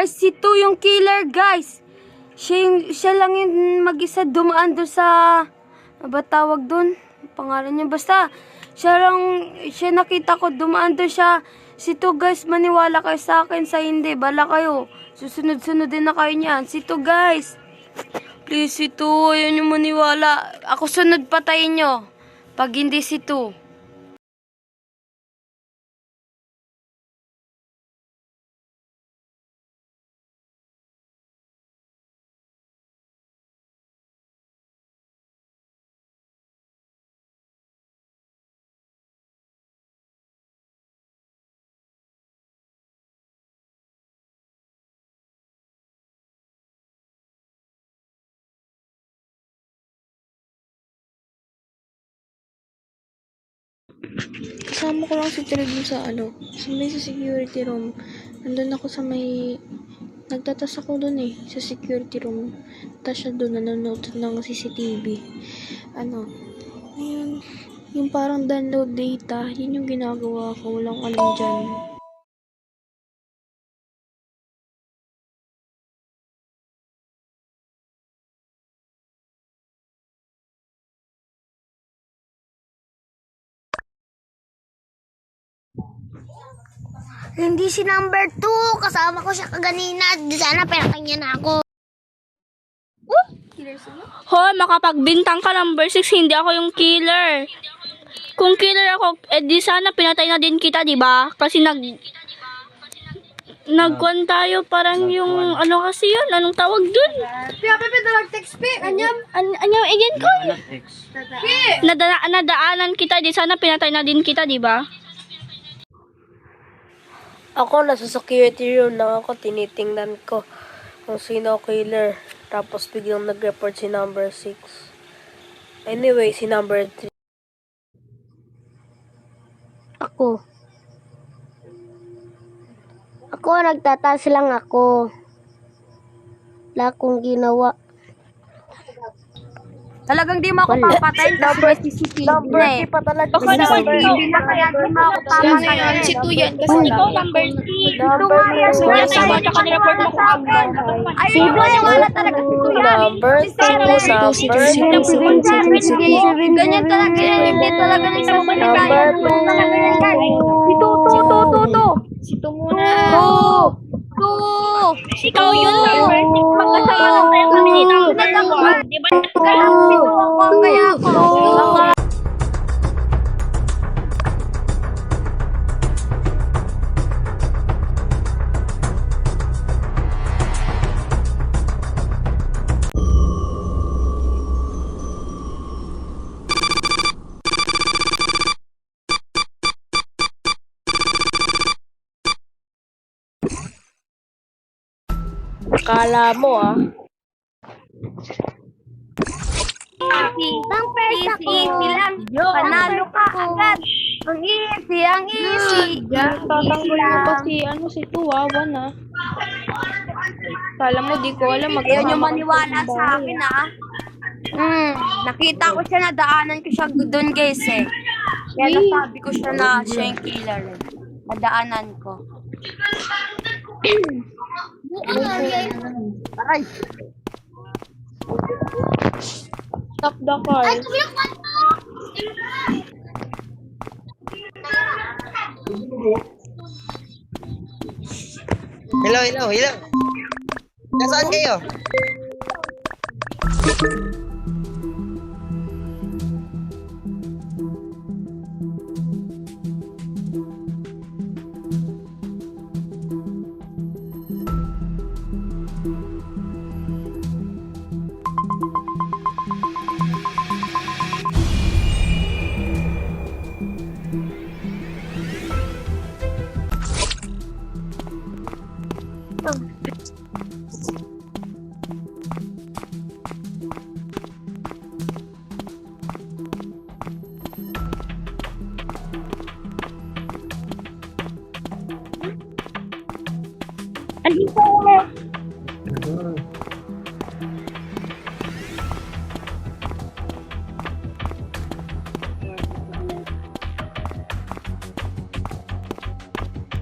Guys, si Tu yung killer, guys. Siya, yung, siya lang yung mag-isa dumaan doon sa... Ano tawag doon? Pangalan niya. Basta, siya lang, siya nakita ko, dumaan doon siya. Si Tu, guys, maniwala kayo sa akin. Sa hindi, bala kayo. Susunod-sunod din na kayo niyan. Si Tu, guys. Please, si Tu, ayaw niyo maniwala. Ako sunod patayin niyo. Pag hindi si Tu. Kasama ko lang si Tred sa ano, sa may sa security room. Nandun ako sa may, nagtatas ako dun eh, sa security room. Tapos siya dun, nanonood ng CCTV. Ano, ayun, yung parang download data, yun yung ginagawa ko, walang alam dyan. Hindi si number 2. Kasama ko siya kaganina. Di sana perakan niya na ako. Hoy, makapagbintang ka number 6, hindi ako yung killer. Kung killer ako, eh di sana pinatay na din kita, di ba? Kasi nag nagkuhan tayo parang yung ano kasi yun, anong tawag dun? Kaya, Pepe, dalag text, Pe. Anyam. An anyang again ko? Nada nadaanan kita, di sana pinatay na din kita, di ba? Ako, nasa security room lang ako, tinitingnan ko kung sino killer. Tapos biglang nag-report si number 6. Anyway, si number 3. Ako. Ako, nagtatas lang ako. Wala akong ginawa. Talagang di mo ako papatayin kasi CCTV Number na eh. 3 pa talaga. Baka naman Number hindi na kaya di mo ako Yan na yan, papatayin. si Tuyan. Kasi ikaw number 3. Number Tumayan na Kaya sa bata ka nireport mo sa akin. Ay, wala talaga si Kuya. Number Si two, Seven. Si number Si Seven. Si Seven. Si Seven. Ganyan talaga. Hindi talaga nagsasalita Number yan. two. Ganyan talaga yan. Si Tutu, Tutu, Tutu. Si Tumuna. Ikaw yun, number 6. Magkasama lang tayo kami ni number 1. Di ba? Kaya ako. Kala mo ah. Bang first ako. Easy lang. Panalo ka agad. Ang easy, ang easy. Tatanggol mo pa si, ano, si Tuwa, one ah. Kala mo, di ko alam. Ayaw kami maniwala sa akin, ah. Hmm, nakita ko siya na daanan ko siya doon, guys, eh. Kaya nasabi ko siya na siya yung killer, eh. Nadaanan ko. Aray! Stop the car. Hello, hello, hello. Nasaan kayo?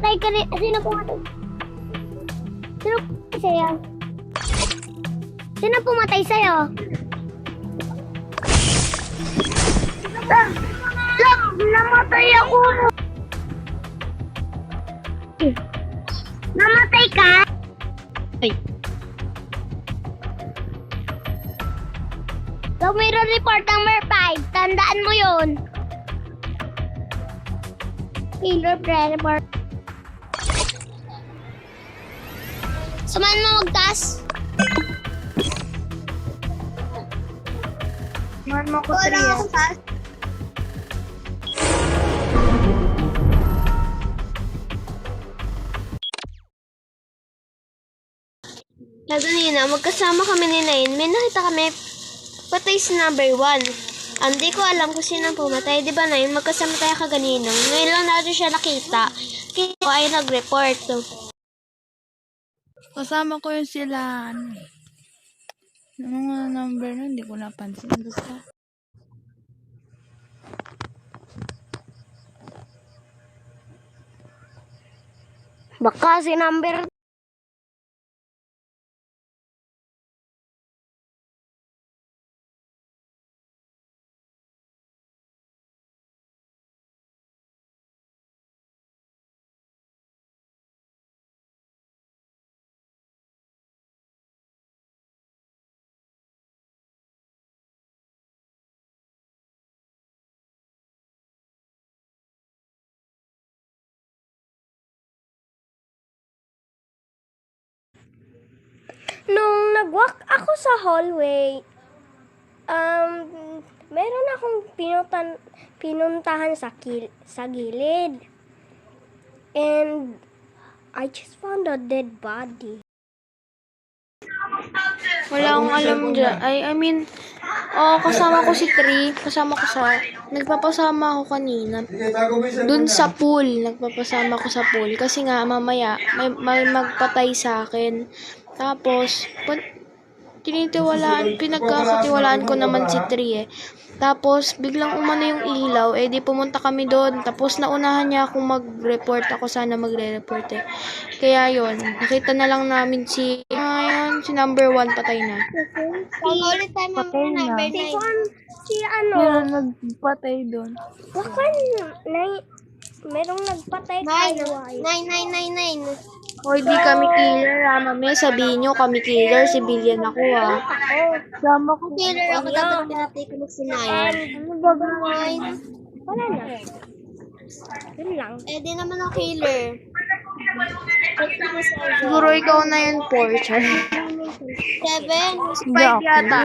Pinatay ka rin. Sino pumatay? Sino pumatay sa'yo? Sino pumatay sa'yo? Lang! Lang! Namatay ako! Namatay ka? So, mayroon report number 5. Tandaan mo yun. Killer pre-report. Samahan mo magtas. Samahan mo ko 3 Na ganina, magkasama kami ni Nain. May nakita kami patay si number one. Hindi ko alam kung sino ang pumatay. Di ba na yun? Magkasama tayo kaganina. Ngayon lang natin siya nakita. Kaya ako ay nag-report. Kasama ko yung sila, ano eh. Yung mga number nun, hindi ko napansin. Basta. Baka si number Nung nag-walk ako sa hallway, um, meron akong pinutan, pinuntahan sa, kil, sa gilid. And I just found a dead body. Wala akong alam dyan. I, I mean, oh, kasama ko si Tri. Kasama ko sa... Nagpapasama ako kanina. Dun sa pool. Nagpapasama ko sa pool. Kasi nga, mamaya, may, may magpatay sa akin. Tapos, pun- tinitiwalaan, pinagkakatiwalaan ko naman si Tri eh. Tapos, biglang umano yung ilaw, eh di pumunta kami doon. Tapos, naunahan niya akong mag-report. Ako sana magre-report eh. Kaya yon nakita na lang namin si, ayun, si number one patay na. Ulit tayo Patay na. number Si 9. Juan, si ano, Meron nagpatay doon. wakan, na, merong nagpatay kay Wai. 9999. O, di kami killer ha. Mamaya sabihin nyo kami killer. Civilian ako ha. Sama ko. Killer ako dapat pinatay ko na si Nine. Ano ba ba? Nine. Wala na. Yun lang. Eh, di naman ako killer. Siguro ikaw na yun, Porcher. Seven. Five yata.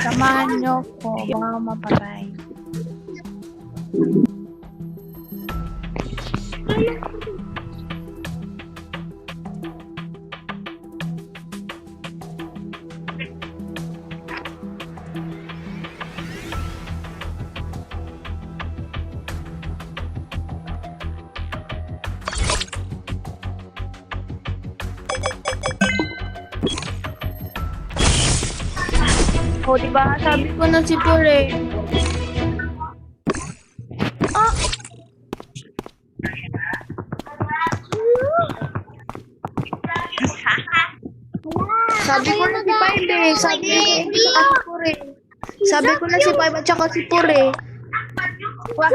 Samahan niyo ko. Baka mapatay. O, di ba? Sabi ko na si Pure. Sabi ko na si Five eh. Sabi ko na si Pure. Sabi ko na si Five at saka si Pure. Wah.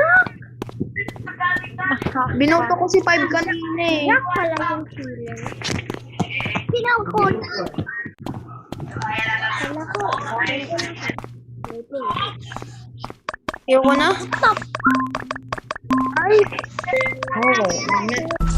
Binoto ko si Five kanina eh. Wala yung แล้วก็เดี๋ยวะ stop เฮ้ยโอ้